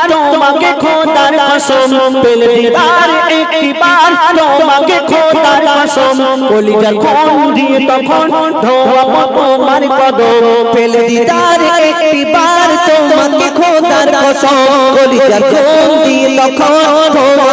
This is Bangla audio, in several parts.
তোমাকে খোদার কসম পেলে দিদার একটি বার তোমাকে খোদার কসম কলিজার কোন দিয়ে তখন ধোয়া তোমার কদম পেলে দিদার একবার তোমাকে খোদার কসম কলিজার কোন দিয়ে তখন ধোয়া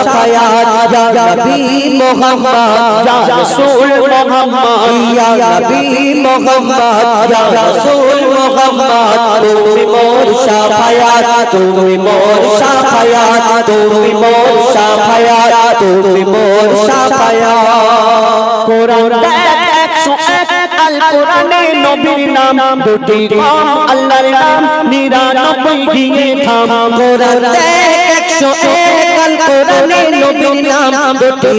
সাফায়াত ইয়া নবী মুহাম্মদ ইয়া রাসূল মুহাম্মদ ইয়া নবী মুহাম্মদ ইয়া রাসূল মুহাম্মদ তুমি মোর সাফায়াত তুমি মোর সাফায়াত তুমি মোর সাফায়াত তুমি মোর সাফায়াত কোরআন একশো এক আল কোরআনে নবীর নাম দুটি কম আল্লাহর নাম নিরানব্বই গিয়ে থাম কোরআন একশো এক আল কোরআনে নবীর নাম দুটি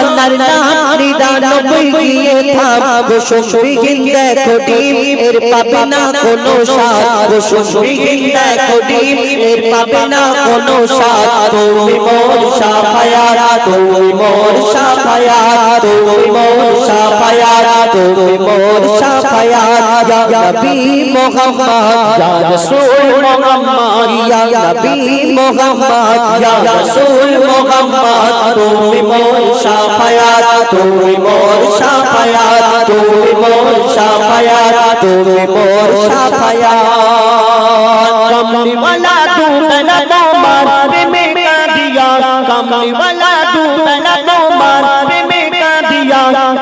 আল্লাহর নাম নিরানব্বই গিয়ে থাম গোসবিহীন দেখো ডিম, এর পাবে না কোনো স্বাদ। গোসবিহীন দেখো ডিম, এর পাবে না কোনো স্বাদ। তুমি মোর সাফায়াত, তুমি মোর সাফায়াত, তুমি মোর সাফায়াত, তুমি মোর সাফায়াত। ইয়া নবী মুহাম্মদ, ইয়া রাসূল মুহাম্মদ, ইয়া নবী মুহাম্মদ, ইয়া রসুল মোহাম্মদ, তুমি মোর সাফায়াত, তুমি মোর সাফায়াত, তুমি মোর সাফায়াত, তুমি মোর সাফায়াত। কমলি ওয়ালা দুলনা তোমার প্রেমে কাঁদিয়া, কমলি ওয়ালা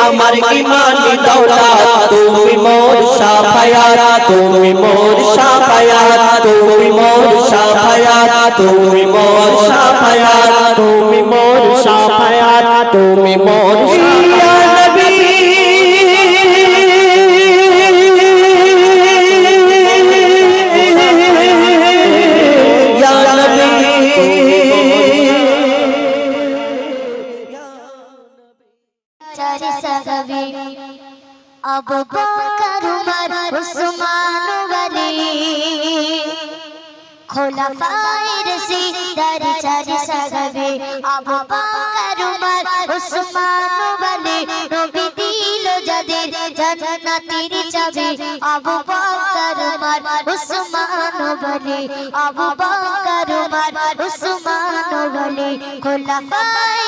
আমার ইমানি দৌলা তুমি মোর সাফায়াত তুমি মোর সাফায়াত তুমি মোর সাফায়াত তুমি মোর সাফায়াত তুমি মোর সাফায়াত তুমি মোর চারি সাহাবী। আবু বকর, উমর, উসমান, ওয়ালি। খোলাফায়ে রাশিদার চারি সাহাবী। আবু বকর, উমর, উসমান, ওয়ালি। নবী দিল যাদের জান্নাতের চাবি। আবু বকর, উমর, উসমান, ওয়ালি। আবু বকর, উমর, উসমান, ওয়ালি। খোলাফায়ে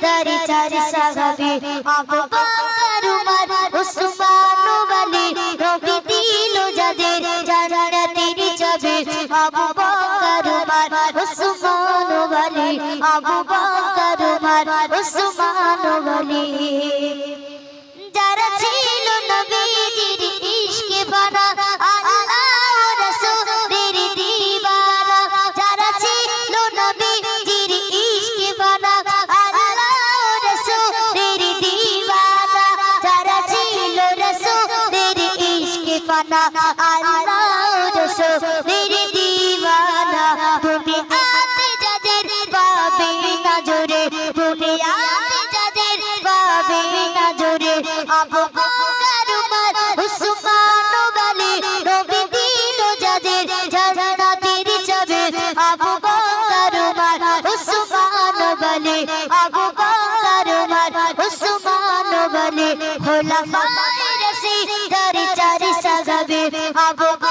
dari cari sahabi Abu Bakar Umar Usman Wali Robi dilo jadir jannatir chabe Abu Bakar Umar Usman Wali Abu Bakar Umar Usman Wali দিবানা আল্লাহ রসুলের দিওয়ানা। দুনিয়াতে যাদের পাবে না জোরে দুনিয়াতে যাদের পাবে না জোরে আবু বকর উমর উসমান গনি নবী দিল যাদের জান্নাতের চাবি আবু বকর উমর উসমান গনি আবু বকর উমর উসমান গনি খোলাফায়ে সাহাবে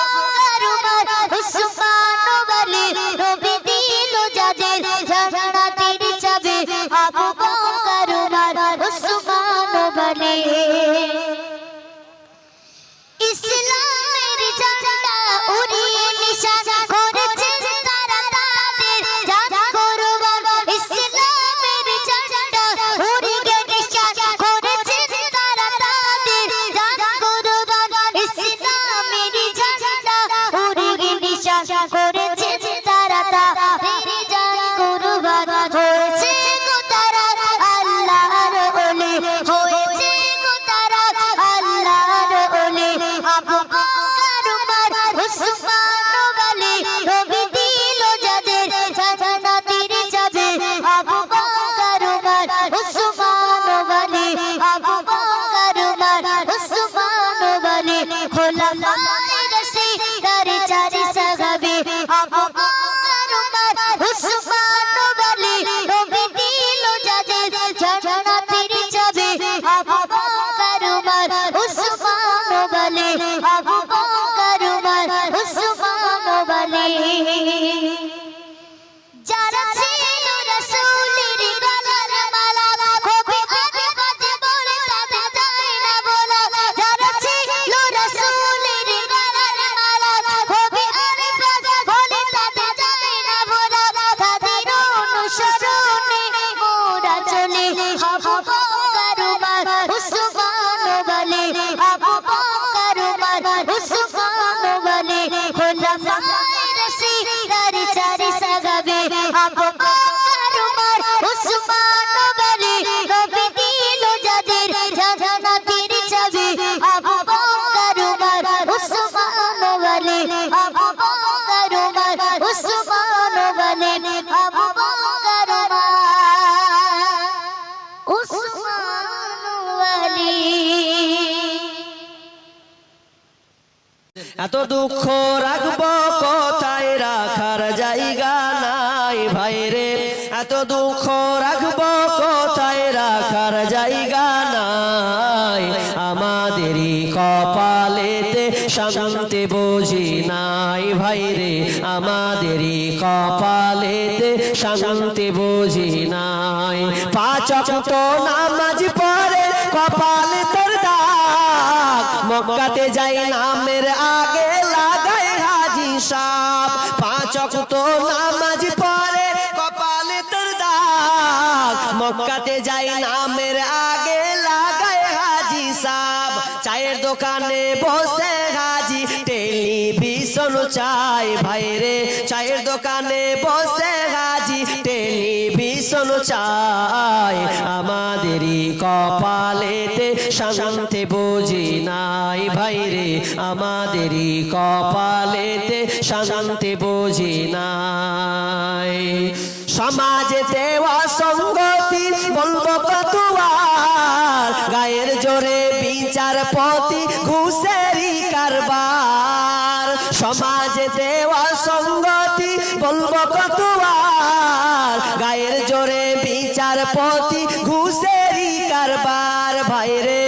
বকর দুঃখ রাখব, কোথায় রাখার জায়গা নাই ভাইরে এত দুঃখ রাখব, কোথায় রাখার জায়গা নাই। আমাদেরই কপালেতে শান্তি বুঝি নাই ভাইরে আমাদেরই কপালেতে শান্তি বুঝি নাই। পাঁচ নামাজ পড়ে, কপালে তোর মক্কাতে যাই নামের আগে লাগাই হাজি সাপ। পাঁচ তো নামাজ পড়ে কপালে তোর দাগ। মক্কাতে যাই নামের আগে লাগাই হাজি সাপ। চায়ের দোকানে বসে হাজি। টেলিভিশন চাই ভাইরে। চায়ের দোকানে বসে চাই আমাদেরই কপালেতে শান্তি বুঝি নাই। ভাইরে আমাদেরই কপালেতে শান্তি বুঝি নাই। সমাজেতে অসঙ্গতি ভাইরে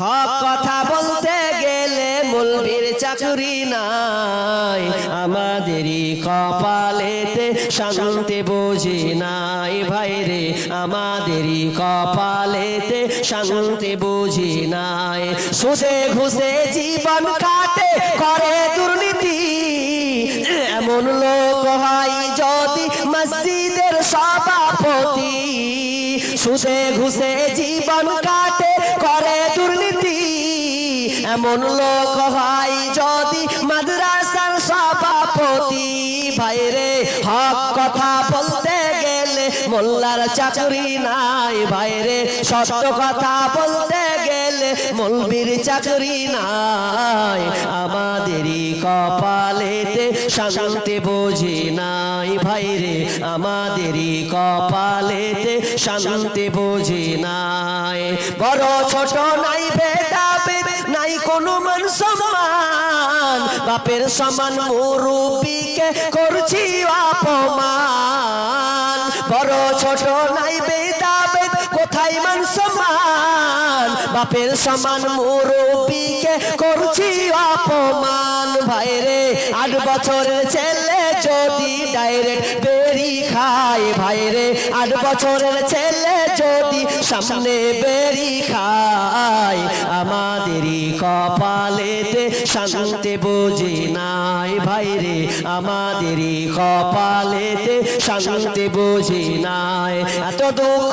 হক কথা বলতে গেলে মুলবির চাকরি নাই। আমাদেরই কপালেতে শান্তি বুঝি নাই ভাইরে আমাদেরই কপালেতে শান্তি বুঝি নাই। সুদে ঘুষে জীবন কাটে, করে দুর্নীতি। এমন লোক হয় যদি মসজিদের সভাপতি। সুদে ঘুষে জীবন কাটে করে দুর্নীতি। এমন লোক হয় মোল্লার চাকরি নাই ভাইরে, সত্য কথা বলতে গেলে মলবির চাকরি নাই। আমাদেরই কপালেতে শান্তি বুঝি নাই ভাইরে, আমাদেরই কপালেতে শান্তি বুঝি নাই। বড় ছোট নাই ভেদাভেদ, নাই কোনো মান সম্মান। বাপের সমান মুরুবিকে করছি অপমান। বড় ছোট নাই বেদাবেদ, কোথায় মান সমান? বাপের সমান মুরুবিকে করছি অপমান। ভাইরে, আট বছরের ছেলে যদি ডাইরেক্ট খায় ভাইরে আট বছরের ছেলে যদি সামনে বেরি খায়, আমাদেরই কপালেতে শান্তি বুঝি নাই ভাইরে আমাদেরই কপালেতে শান্তি বুঝি নাই। এত দুঃখ